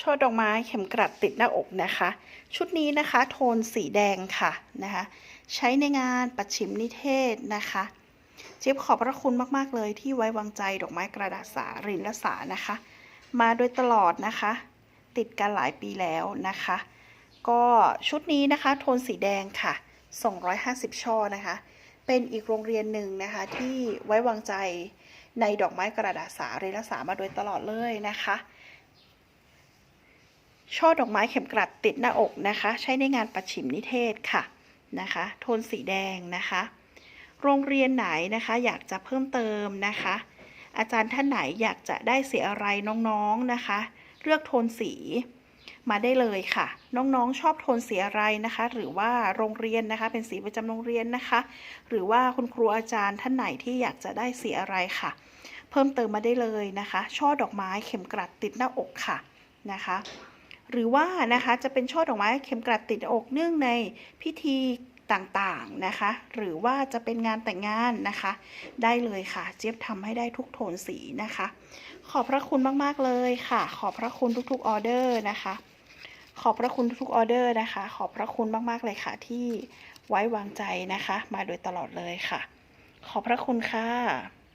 ช่อดอกไม้เข็มกลัดติดหน้าอกนะคะ ชุดนี้นะคะโทนสีแดงค่ะนะคะ ใช้ในงานปัดฉิมนิเทศนะคะเจี๊บขอบพระคุณมากๆเลยที่ไว้วางใจดอกไม้กระดาษสารินละสานะคะ มาโดยตลอดนะคะ ติดกันหลายปีแล้วนะคะ ก็ชุดนี้นะคะโทนสีแดงค่ะ 250 ช่อนะคะ เป็นอีกโรงเรียนหนึ่งนะคะที่ไว้วางใจในดอกไม้กระดาษสารินละสามาโดยตลอดเลยนะคะ ช่อดอกไม้เข็มกลัดติดหน้าอกนะคะ ใช้ในงานประชิมนิเทศค่ะนะคะ โทนสีแดงนะคะ โรงเรียนไหนนะคะ อยากจะเพิ่มเติมนะคะ อาจารย์ท่านไหนอยากจะได้สีอะไรน้องๆนะคะ เลือกโทนสีมาได้เลยค่ะ น้องๆชอบโทนสีอะไรนะคะ หรือว่าโรงเรียนนะคะ เป็นสีประจำโรงเรียนนะคะ หรือว่าคุณครูอาจารย์ท่านไหนที่อยากจะได้สีอะไรค่ะ เพิ่มเติมมาได้เลยนะคะ ช่อดอกไม้เข็มกลัดติดหน้าอกค่ะนะคะ หรือว่านะคะจะเป็นช่อดอกไม้เข็มกลัดติดอกเนื่องในพิธีต่างๆนะคะ หรือว่าจะเป็นงานแต่งงานนะคะ ได้เลยค่ะ เจี๊ยบทำให้ได้ทุกโทนสีนะคะ ขอบพระคุณมากๆเลยค่ะ ขอบพระคุณทุกๆออเดอร์นะคะ ขอบพระคุณทุกๆออเดอร์นะคะ ขอบพระคุณมากๆเลยค่ะ ที่ไว้วางใจนะคะ มาโดยตลอดเลยค่ะ ขอบพระคุณค่ะ